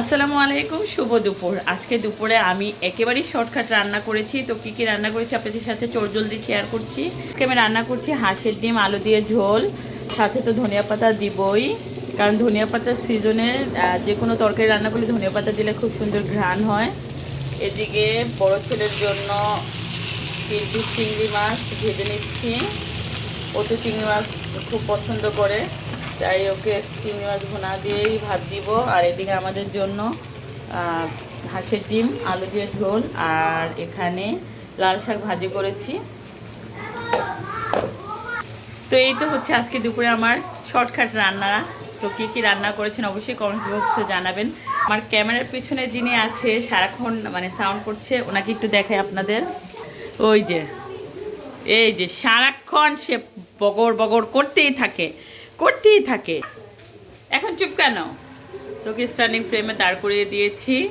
আসসালামু আলাইকুম, শুভ দুপুর। আজকে দুপুরে আমি একেবারেই শর্টকাট রান্না করেছি। তো কী কী রান্না করেছি আপনাদের সাথে চোর জলদি শেয়ার করছি। আজকে আমি রান্না করছি হাঁসের ডিম, আলু দিয়ে ঝোল, সাথে তো ধনিয়া পাতা দিবই। কারণ ধনিয়া পাতার সিজনে যে কোনো তরকারি রান্না করলে ধনিয়া পাতা দিলে খুব সুন্দর ঘ্রাণ হয়। এদিকে বড় ছেলের জন্য তিন চিংড়ি মাছ ভেজে নিচ্ছি। ও তো চিংড়ি মাছ খুব পছন্দ করে। তাই ওকে চিংড়ি মাছ ভুনা দিয়েই ভাত দিব। আর এদিকে আমাদের জন্য হাঁসের ডিম, আলু দিয়ে ঝোল, আর এখানে লাল শাক ভাজি করেছি। তো এই তো হচ্ছে আজকে দুপুরে আমার শর্টকাট রান্না। তো কী কী রান্না করেছেন অবশ্যই কমেন্ট বক্সে জানাবেন। আমার ক্যামেরার পিছনে যিনি আছে, সারাক্ষণ মানে সাউন্ড করছে, ওনাকে একটু দেখাই আপনাদের। ওই যে, এই যে, সারাক্ষণ সে বগর বগর করতেই থাকে। করতেই থাকে। এখন চুপ কেন? তোকে স্টার্নিং ফ্রেমে দাঁড় করিয়ে দিয়েছি।